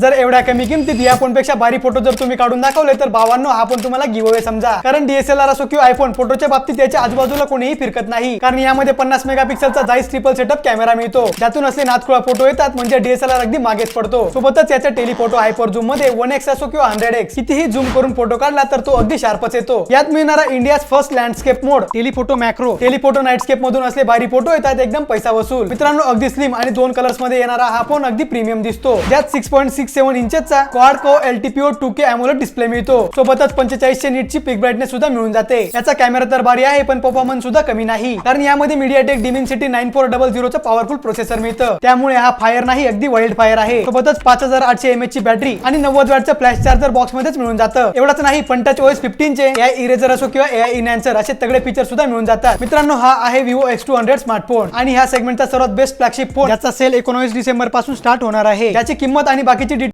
जर एवढ्या कमी किमतीत या फोनपेक्षा भारी फोटो जर तुम्ही काढून दाखवले तर भावांनो हा फोन तुम्हाला गिव समजा. कारण डीएसएलआर असो किंवा आयफोन फोटोच्या बाबतीत याच्या आजूबाजूला कोणीही फिरकत नाही. कारण यामध्ये पन्नास मेगा पिक्सलचा जाईस ट्रिपल सेटअप कॅमेरा मिळतो. त्यातून असले नाथखुळा फोटो येतात म्हणजे डीएसएलआर अगदी मागेच पडतो. सोबतच याच्या टेलिफोटो हायपर झूममध्ये वन एक्स असो किंवा हंड्रेड एक्स कितीही झूम करून फोटो काढला तर तो अगदी शार्पच येतो. यात मिळणारा India first landscape mode telephoto macro telephoto nightscape मधून असले भारी फोटो येतात एकदम पैसा वसूल. मित्रांनो अगदी स्लिम आणि दोन कलर्समध्ये येणारा हा फोन अगदी प्रीमियम दिसतो. ज्यात सिक्स पॉईंट सिक्स सेव्हन इंचेसचा क्वाड को LTPO two K AMOLED display मिळतो. सोबतच पंचेचाळीसशे नीटची पिक ब्राईटनेस सुद्धा मिळून जाते. याचा कॅमेरा तर भारी आहे पण परफॉर्मन्स सुद्धा कमी नाही. कारण यामध्ये MediaTek Dimensity nine four double झिरोचं powerful processor मिळतं. त्यामुळे हा फायर नाही अगदी वाईल्ड फायर आहे. सोबतच पाच हजार आठशे एम ची बॅटरी आणि नव्वद वॅटचं फ्लॅश चार्जर बॉक्स मध्येच मिळून जातं. एवढंच नाही पण टच ओएस फिफ्टीन चे एआय इरेजर असो किंवा एआय इनॅन्सर असे तगडे फीचर सुद्धा मिळून जातात. मित्रांनो हा आहे Vivo X two hundred smartphone आणि ह्या सेगमेंटचा सर्वात बेस्ट फ्लॅगशिप फोन याचा सेल एकोणवीस डिसेंबरपासून स्टार्ट होणार आहे. याची किंमत आणि बाकीची